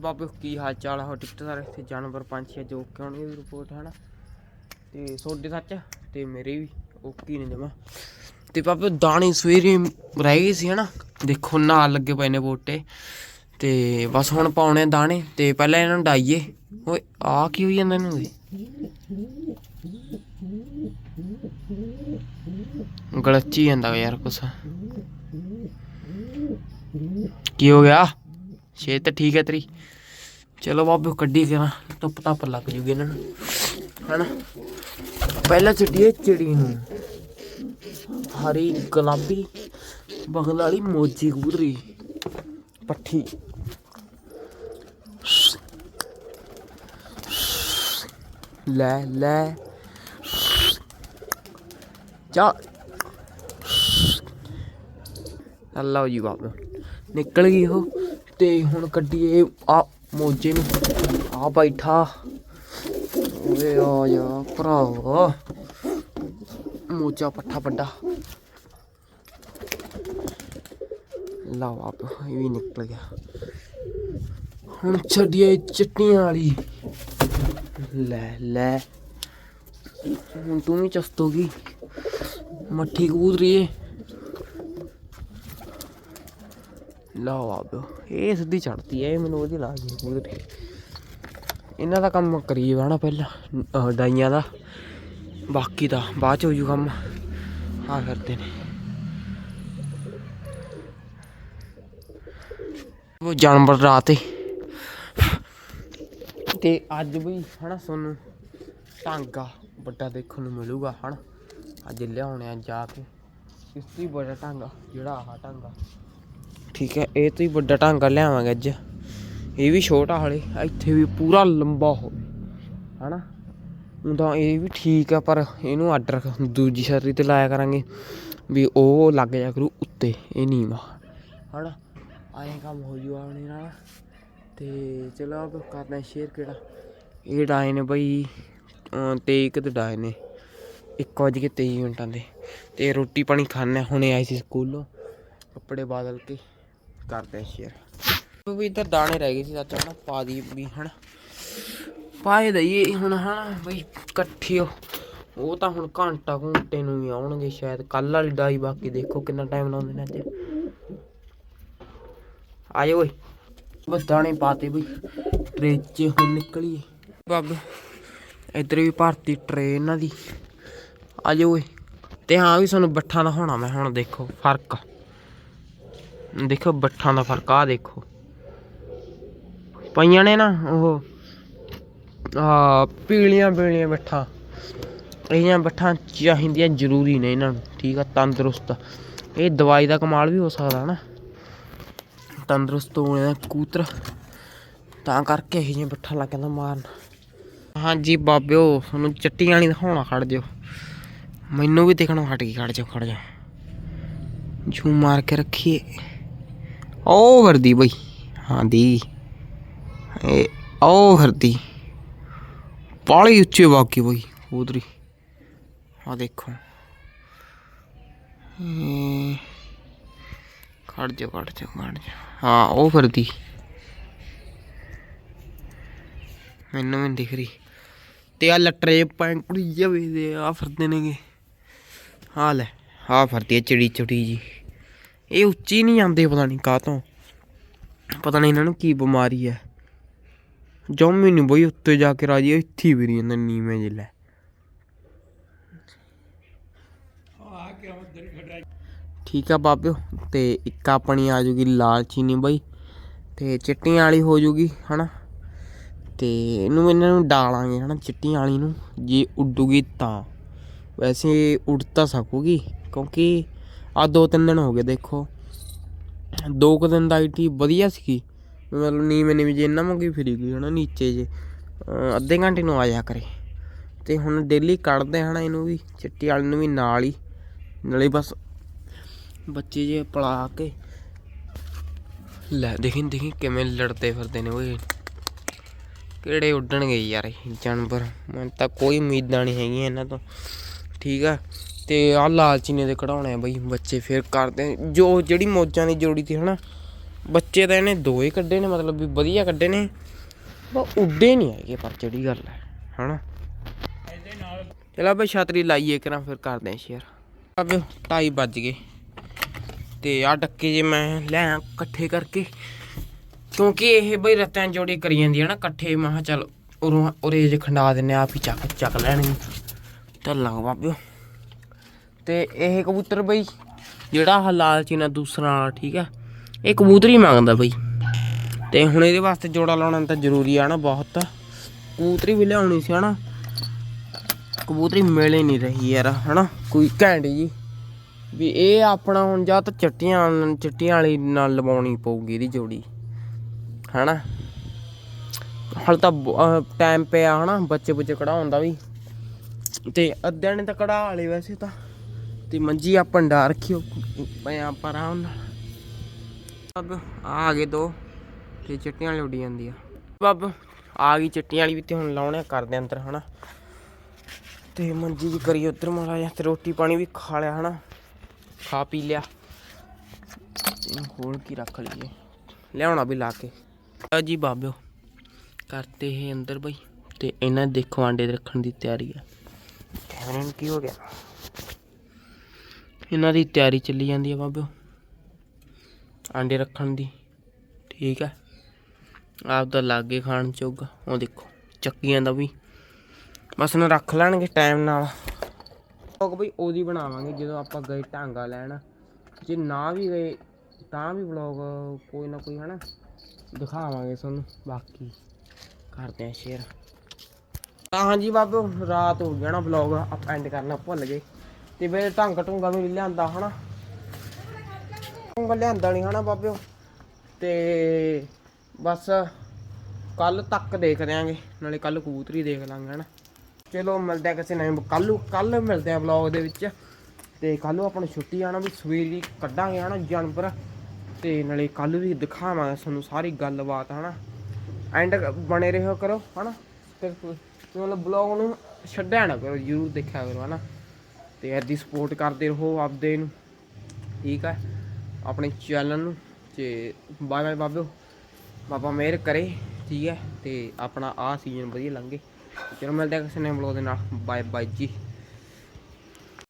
ਬਾਬੇ ਕੀ ਹਾਲ ਚਾਲ ਹੋ ਟਿਕਟ ਸਾਰੇ ਇੱਥੇ ਜਾਨਵਰ ਪੰਛੀ ਜੋ ਕਿ ਹੋਣਗੇ ਵੀ ਰਿਪੋਰਟ ਹਨਾ ਤੇ ਸੋਡੇ ਸੱਚ ਤੇ ਮੇਰੇ ਵੀ ਓਕੇ ਨੇ ਜਮਾ। ਤੇ ਬਾਬੇ ਦਾਣੇ ਸਵੇਰੇ ਰਹਿ ਗਏ ਸੀ ਹਨਾ। ਦੇਖੋ ਨਾਲ ਲੱਗੇ ਪਏ ਨੇ ਬੋਟੇ। ਤੇ ਬਸ ਹੁਣ ਪਾਉਣੇ ਦਾਣੇ ਤੇ ਪਹਿਲਾਂ ਇਹਨਾਂ ਨੂੰ ਡਾਈਏ ਓਏ, ਆ ਕੀ ਹੋਈ ਜਾਂਦਾ ਇਹਨੂੰ ਗਲਚੀ ਗਲਤੀ ਜਾਂਦਾ ਯਾਰ ਕੁਛ। ਕੀ ਹੋ ਗਿਆ? ਛੇ ਤਾਂ ਠੀਕ ਹੈ ਤੇਰੀ। ਚਲੋ ਬਾਬੇ, ਕੱਢੀ ਕਰਾਂ ਧੁੱਪ ਧੱਪ ਲੱਗ ਜੂਗੀ ਇਹਨਾਂ ਨੂੰ। ਹਨਾ? ਪਹਿਲਾਂ ਛੱਡੀਏ ਚਿੜੀ ਨੂੰ। ਹਰੀ ਗੁਲਾਬੀ, ਬਗਲ ਵਾਲੀ ਮੋਜੀ ਕਬੂਤਰੀ, ਪੱਠੀ। ਲੈ ਲੈ। ਚਾ ਅੱਲਾ ਜੀ ਬਾਬਾ। ਨਿਕਲ ਗਈ ਉਹ। ਤੇ ਹੁਣ ਕੱਢੀਏ। ਆ ਮੋਜੇ ਨੂੰ। ਆ ਬੈਠਾ। ਓਏ ਆ ਜਾ ਭਰਾਵਾ। ਮੋਜਾ ਪੱਠਾ ਵੱਡਾ। ਲਾ ਬਾਬਾ ਇਹ ਵੀ ਨਿਕਲ ਗਿਆ। ਹੁਣ ਛੱਡੀਏ ਚਟਨੀਆਂ ਵਾਲੀ। ਲੈ ਲੈ। ਹੁਣ ਤੂੰ ਵੀ ਚਸਤੋਗੀ। ਮੱਠੀ ਕਬੂਤਰੀ ਏ ਲਓ ਆਬੋ ਇਹ ਸਿੱਧੀ ਚੜਦੀ ਐ ਇਹ ਮੈਨੂੰ ਉਹਦੀ ਲੱਗਦੀ ਕਬੂਤਰੀ ਇਹਨਾਂ ਦਾ ਕੰਮ ਕਰੀ ਜਾਣਾ ਪਹਿਲਾਂ ਡਾਈਆਂ ਦਾ। ਬਾਕੀ ਦਾ, ਬਾਅਦ ਚ ਹੋ ਜੂ ਕੰਮ। ਆ ਕਰਦੇ ਨੇ। ਉਹ ਜਾਨਵਰ ਰਾਤ ਤੇ ਅੱਜ ਵੀ ਹਨਾ, ਤੁਹਾਨੂੰ ਟਾਂਗਾ ਵੱਡਾ ਦੇਖਣ ਨੂੰ ਮਿਲੂਗਾ, ਹਨਾ। ਅੱਜ ਲਿਆਉਣੇ ਆ ਜਾ ਕੇ। ਇਸ ਤੋਂ ਬੜਾ ਵੱਡਾ ਟਾਂਗਾ ਜਿਹੜਾ ਆਹ ਟਾਂਗਾ ਠੀਕ ਹੈ, ਇਹ ਤੋਂ ਹੀ ਵੱਡਾ ਟਾਂਗਾ ਲਿਆਵਾਂਗੇ ਅੱਜ। ਇਹ ਵੀ ਛੋਟਾ ਹਲੇ, ਇੱਥੇ ਵੀ ਪੂਰਾ ਲੰਬਾ ਹੋਵੇ ਹਨਾ? ਉਹਦਾ ਇਹ ਵੀ ਠੀਕ ਆ ਪਰ ਇਹਨੂੰ ਅੱਡ ਦੂਜੀ ਸ਼ਰੀ ਤੇ ਲਾਇਆ ਕਰਾਂਗੇ ਵੀ ਉਹ ਲੱਗ ਜਾ ਕਰੂ ਉੱਤੇ, ਇਹ ਨੀਵਾ ਹਨਾ? ਆਏ ਕੰਮ ਹੋ ਜੂ ਆਪਣੇ ਨਾਲ ਤੇ ਚਲੋ ਆਪ ਕਰਦੇ ਸ਼ੇਅਰ ਕਿਹੜਾ। ਇਹ ਡਾਏ ਨੇ ਬਈ, ਅਹ ਤੇ ਡਾਏ ਨੇ। 1 ਵਜੇ ਕੇ 23 ਮਿੰਟਾਂ ਦੇ। ਤੇ ਰੋਟੀ ਪਾਣੀ ਖਾਣੇ ਹੁਣੇ ਆਏ ਸੀ ਸਕੂਲੋਂ, ਕੱਪੜੇ ਬਦਲ ਕੇ। ਕਰਦੇ ਸ਼ੇਅਰ ਵੀ ਇੱਧਰ ਦਾਣੇ ਰਹਿ ਗਏ ਸੀ ਚਾਚਾ ਨਾ ਪਾ ਦੀ ਵੀ ਹਨਾ? ਪਾਏ ਦਈਏ ਹੁਣ, ਹਨਾ? ਬਈ ਇਕੱਠੇ ਉਹ ਤਾਂ ਹੁਣ ਘੰਟਾ ਘੰਟੇ ਨੂੰ ਹੀ ਆਉਣਗੇ ਸ਼ਾਇਦ। ਕੱਲ ਵਾਲੀ ਡਾਈ ਬਾਕੀ ਦੇਖੋ ਕਿੰਨਾ ਟਾਈਮ ਲਾਉਂਦੇ ਨੇ ਅੱਜ। ਆਏ ਓਏ ਬਸ ਦਾਣੇ ਪਾਤੇ ਬਈ। ਟਰੇ 'ਚ ਹੁਣ ਨਿਕਲੀਏ। ਬੱਗ ਇੱਧਰ ਵੀ ਭਰਤੀ ਟਰੇ ਇਹਨਾਂ ਦੀ। ਆਜੇ ਓਏ। ਤੇ ਹਾਂ ਵੀ ਸਾਨੂੰ ਬੱਠਾਂ ਦਾ ਹੋਣਾ ਮੈਂ ਹੁਣ ਦੇਖੋ, ਫ਼ਰਕ। ਦੇਖੋ, ਬੱਠਾਂ ਦਾ ਫ਼ਰਕ ਆ ਦੇਖੋ। ਪਈਆਂ ਨੇ ਨਾ ਉਹ, ਆ ਪੀਲੀਆਂ ਪੀਲੀਆਂ ਬੱਠਾਂ। ਇਹਨਾਂ ਬੱਠਾਂ ਚਾਹੀਦੀਆਂ ਜ਼ਰੂਰੀ ਨੇ ਇਹਨਾਂ ਨੂੰ, ਠੀਕ ਆ, ਤੰਦਰੁਸਤ। ਇਹ ਦਵਾਈ ਦਾ ਕਮਾਲ ਵੀ ਹੋ ਸਕਦਾ ਨਾ। ਤੰਦਰੁਸਤ ਹੋਣੇ ਦਾ ਕੂਤਰ, ਤਾਂ ਕਰਕੇ ਇਹ ਜਿਹੀਆਂ ਬੱਠਾਂ ਲੱਗ ਜਾਂਦਾ ਮਾਰਨ। ਹਾਂਜੀ ਬਾਬਿਓ, ਤੁਹਾਨੂੰ ਚੱਟੀਆਂ ਵਾਲੀ ਦਿਖਾਉਣਾ, ਖੜ ਜਿਓ। ਮੈਨੂੰ ਵੀ ਦੇਖਣਾ ਹਟ ਗਈ, ਖੜ ਜਾਓ ਖੜ ਜਾਓ। ਜੂ ਮਾਰ ਕੇ ਰੱਖੀਏ। ਉਹ ਵਰਦੀ ਬਈ। ਹਾਂ, ਦੀ। ਇਹ ਉਹ ਵਰਦੀ ਬਾਲੀ ਉੱਚੇ ਬਾਕੀ ਬਈ ਉਧਰੀ ਆ ਦੇਖੋ। ਖੜ ਜਾ ਖੜ ਜਾ ਖੜ ਜਾ। ਹਾਂ ਉਹ ਵਰਦੀ ਮੈਨੂੰ ਵੀ ਨੀ ਦਿਖ ਰਹੀ। ਤੇ ਆ ਲਟਰੇ ਪੈਂਕੜੀ ਜਵੇ ਦੇ ਆ ਫਿਰਦੇ ਨੇਗੇ। ਆ ਲੈ ਆ ਫਿਰਦੀ ਹੈ ਚਿੜੀ ਚੁੜੀ ਜੀ ਇਹ ਉੱਚੀ ਨਹੀਂ ਆਉਂਦੇ ਪਤਾ ਨਹੀਂ ਕਾਹ ਤੋਂ ਪਤਾ ਨਹੀਂ ਇਹਨਾਂ ਨੂੰ ਕੀ ਬਿਮਾਰੀ ਹੈ। ਜੰਮੀ ਨਹੀਂ ਬਈ, ਉੱਤੇ ਜਾ ਕੇ ਰਾਜੀ, ਇੱਥੇ ਹੀ ਵਿਰੀ ਜਾਂਦਾ ਨੀਵੇਂ ਜਿਹਾ ਠੀਕ ਆ ਬਾਬਿਓ, ਤੇ ਇੱਕ ਆਪਣੀ ਆ ਜੂਗੀ ਲਾਲ ਚੀਨੀ ਬਈ। ਤੇ ਚਿੱਟੀਆਂ ਵਾਲੀ ਹੋ ਜੂਗੀ, ਹਨਾ? ਤੇ ਇਹਨੂੰ ਇਹਨਾਂ ਨੂੰ ਡਾਲਾਂਗੇ, ਹਨਾ, ਚਿੱਟੀਆਂ ਵਾਲੀ ਨੂੰ। ਜੇ ਉੱਡੂਗੀ ਤਾਂ। ਵੈਸੇ ਉੱਡ ਤਾਂ ਸਕੂਗੀ, ਕਿਉਂਕਿ ਆ ਦੋ ਤਿੰਨ ਦਿਨ ਹੋ ਗਏ, ਦੇਖੋ। ਦੋ ਕੁ ਦਿਨ ਦਾ ਆਈਟੀ ਵਧੀਆ ਸੀਗੀ। ਮਤਲਬ ਨੀਵੇਂ ਨੀਵੇਂ ਜੇ ਇਹਨਾਂ ਵਾਂਗੀ ਫਿਰੀ ਗਈ ਹਨਾ, ਨੀਚੇ ਜੇ। ਅੱਧੇ ਘੰਟੇ ਨੂੰ ਆ ਜਾ ਕਰੇ। ਤੇ ਹੁਣ ਡੇਲੀ ਕੱਢਦੇ ਹਨਾ ਇਹਨੂੰ ਵੀ, ਚਿੱਟੀ ਵਾਲੇ ਨੂੰ ਵੀ ਨਾਲ ਹੀ। ਨਾਲੇ ਬਸ ਬੱਚੇ ਜੇ ਪਲਾ ਕੇ। ਲੈ ਦੇਖੀ ਦੇਖੀ ਕਿਵੇਂ ਲੜਦੇ ਫਿਰਦੇ ਨੇ ਓਏ। ਕਿਹੜੇ ਉੱਡਣਗੇ ਯਾਰ ਇਹ ਜਾਨਵਰ। ਮੈਨੂੰ ਤਾਂ ਕੋਈ ਉਮੀਦਾਂ ਨਹੀਂ ਹੈਗੀਆਂ ਇਹਨਾਂ ਤੋਂ। ਠੀਕ ਆ। ਤੇ ਆਹ ਲਾਲਚੀਨੇ ਦੇ ਕਢਾਉਣੇ ਆ ਬਈ, ਬੱਚੇ ਫਿਰ ਕਰਦੇ ਜੋ ਜਿਹੜੀ ਮੌਜਾਂ ਦੀ ਜੋੜੀ ਤੀ ਹਨਾ, ਬੱਚੇ ਤਾਂ ਇਹਨੇ ਦੋ ਕੱਢੇ ਨੇ, ਮਤਲਬ ਵੀ ਵਧੀਆ ਕੱਢੇ ਨੇ। ਪਰ ਉੱਡੇ ਨਹੀਂ ਹੈਗੇ ਪਰ ਜਿਹੜੀ ਗੱਲ ਹੈ, ਹਨਾ। ਚਲੋ ਬਈ, ਛਤਰੀ ਲਾਈਏ ਕਰਾਂ ਫਿਰ ਕਰਦੇ ਆ ਸ਼ੇਅਰ ਅਬ ਢਾਈ ਵੱਜ ਗਏ। ਤੇ ਆ ਡੱਕੇ ਜੇ ਮੈਂ ਲੈ ਆਇਆ ਇਕੱਠੇ ਕਰਕੇ। ਕਿਉਂਕਿ ਇਹ ਬਈ ਰਤਿਆਂ ਜੋੜੀ ਕਰੀ ਜਾਂਦੀ ਹੈ ਨਾ ਇਕੱਠੇ, ਮੈਂ ਕਿਹਾ ਚੱਲ ਉਰੋਂ ਉਰੇ ਜੇ ਖੰਡਾ ਦਿੰਨੇ ਆਪ ਹੀ ਚੱਕ ਚੱਕ ਲੈਣਗੇ। ਢੱਲਾਂਗੇ ਬਾਬਿਓ ਤੇ ਇਹ ਕਬੂਤਰ ਬਈ, ਜਿਹੜਾ ਆਹ ਲਾਲ ਚੀਨਾ ਦੂਸਰਾ ਵਾਲਾ, ਠੀਕ ਹੈ ਇਹ ਕਬੂਤਰ ਹੀ ਮੰਗਦਾ ਬਈ। ਤੇ ਹੁਣ ਇਹਦੇ ਵਾਸਤੇ ਜੋੜਾ ਲਾਉਣਾ ਤਾਂ ਜ਼ਰੂਰੀ ਆ ਨਾ ਬਹੁਤ। ਕਬੂਤਰੀ ਵੀ ਲਿਆਉਣੀ ਸੀ, ਹਨਾ? ਕਬੂਤਰੀ ਮਿਲੇ ਨਹੀਂ ਰਹੀ ਯਾਰ, ਹਨਾ? ਕੋਈ ਘੈਂਟ ਜੀ। ਵੀ ਇਹ ਆਪਣਾ ਹੁਣ ਜਾਂ ਤਾਂ ਚਿੱਟੀਆਂ ਚਿੱਟੀਆਂ ਵਾਲੀ ਨਾਲ ਲਵਾਉਣੀ ਪਊਗੀ ਇਹਦੀ ਜੋੜੀ, ਹਨਾ? ਹਲ ਤਾਂ ਟਾਈਮ ਪਿਆ, ਹਨਾ? ਬੱਚੇ ਬੁੱਚੇ ਕਢਾਉਣ ਦਾ ਵੀ। ਤੇ ਅੱਧਿਆਂ ਨੇ ਤਾਂ ਕਢਾ ਵਾਲੇ ਵੈਸੇ ਤਾਂ। ਤੇ ਮੰਜੀ ਆਪਾਂ ਡਾ ਰੱਖਿਓ ਪਿਆ ਪਰ ਆਰਾਮ ਬੱਬ, ਆ ਗਏ ਦੋ। ਤੇ ਚਿੱਟੀਆਂ ਵਾਲੀ ਜਾਂਦੀ ਆ। ਬੱਬ, ਆ ਗਈ ਚਿੱਟੀਆਂ ਵਾਲੀ ਵੀ ਤੇ ਹੁਣ ਲਾਉਣੇ ਕਰਦੇ ਅੰਦਰ, ਹਨਾ। ਤੇ ਮੰਜੀ ਜੀ ਕਰੀ ਉਧਰ ਮਾੜਾ ਜਿਹਾ ਤੇ ਰੋਟੀ ਪਾਣੀ ਵੀ ਖਾ ਲਿਆ, ਹਨਾ। ਖਾ ਪੀ ਲਿਆ। ਇਹਨੂੰ ਕੀ ਰੱਖ ਲਈਏ। ਲਿਆਉਣਾ ਵੀ ਲਾ ਕੇ। ਆ ਜੀ ਬਾਬਿਓ, ਕਰਤੇ ਇਹ ਅੰਦਰ ਬਈ। ਤੇ ਇਹਨਾਂ ਦੇ ਦੇਖੋ ਆਂਡੇ ਰੱਖਣ ਦੀ ਤਿਆਰੀ ਆ। ਕੈਮਰੇ ਨੂੰ ਕੀ ਹੋ ਗਿਆ? ਇਹਨਾਂ ਦੀ ਤਿਆਰੀ ਚੱਲੀ ਜਾਂਦੀ ਆ ਬਾਬਿਓ ਆਂਡੇ ਰੱਖਣ ਦੀ। ਠੀਕ ਹੈ ਆਪ ਦਾ ਲਾਗੇ ਖਾਣ ਚੋਗਾ। ਉਹ ਦੇਖੋ, ਚੱਕੀਆਂ ਦਾ ਵੀ। ਬਸ ਨਾ ਰੱਖ ਲੈਣਗੇ ਟਾਈਮ ਨਾਲ। ਲੋਕ ਬਈ ਉਹਦੀ ਬਣਾਵਾਂਗੇ, ਜਦੋਂ ਆਪਾਂ ਗਏ ਢਾਂਗਾ ਲੈਣ। ਜੇ ਨਾ ਵੀ ਗਏ, ਤਾਂ ਵੀ ਵਲੌਗ ਕੋਈ ਨਾ ਕੋਈ, ਹਨਾ? ਦਿਖਾਵਾਂਗੇ ਤੁਹਾਨੂੰ। ਬਾਕੀ ਕਰਦੇ ਆ ਸ਼ੇਅਰ ਤਾਂ ਹਾਂਜੀ ਬਾਬੂ, ਰਾਤ ਹੋ ਗਿਆ ਨਾ ਵਲੌਗ ਆਪਾਂ ਐਂਡ ਕਰਨਾ ਭੁੱਲ ਗਏ। ਤੇ ਫਿਰ ਢੰਗ ਢੁੰਗਾ ਵੀ ਲਿਆਂਦਾ ਹਨਾ। ਢੰਗ ਲਿਆਂਦਾ ਨਹੀਂ ਹਨਾ ਬਾਬਿਓ। ਤੇ ਬਸ ਕੱਲ ਤੱਕ ਦੇਖ ਦਿਆਂਗੇ, ਨਾਲੇ ਕੱਲ ਕਬੂਤਰੀ ਦੇਖ ਲਾਂਗੇ ਹਨਾ। ਚਲੋ ਮਿਲਦੇ ਆ ਕਿਸੇ ਨਵੇਂ ਕੱਲ ਕੱਲ ਮਿਲਦੇ ਆ ਵਲੌਗ ਦੇ ਵਿੱਚ। ਤੇ ਕੱਲ ਨੂੰ ਆਪਾਂ ਨੂੰ ਛੁੱਟੀ ਆਣਾ ਵੀ ਸਵੇਰ ਸਵੇਰੀ ਕੱਢਾਂਗੇ ਹਨਾ ਜਾਨਵਰ। ਤੇ ਨਾਲੇ ਕੱਲ ਵੀ ਦਿਖਾਵਾਂਗੇ ਤੁਹਾਨੂੰ ਸਾਰੀ ਗੱਲਬਾਤ ਹਨਾ। ਐਂਡ ਬਣੇ ਰਹੋ ਕਰੋ ਹਨਾ। ਤੇ ਮਤਲਬ ਬਲੌਗ ਨੂੰ ਛੱਡਿਆ ਨਾ ਕਰੋ, ਜਰੂਰ ਦੇਖਿਆ ਕਰੋ ਹਨਾ। ਤੇ ਐਦੀ ਸਪੋਰਟ ਕਰਦੇ ਰਹੋ ਆਪਦੇ ਨੂੰ। ਠੀਕ ਹੈ ਆਪਣੇ ਚੈਨਲ ਨੂੰ। ਤੇ ਬਾਏ ਬਾਏ ਬਾਬਿਓ। ਬਾਬਾ ਮਿਹਰ ਕਰੇ। ਠੀਕ ਹੈ ਤੇ ਆਪਣਾ ਆ ਸੀਜ਼ਨ ਵਧੀਆ ਲੰਘੇ। ਚਲੋ ਮਿਲਦੇ ਆ ਕਿਸੇ ਨਵੇਂ ਬਲੌਗ ਦੇ ਨਾਲ। ਬਾਏ ਬਾਏ ਜੀ।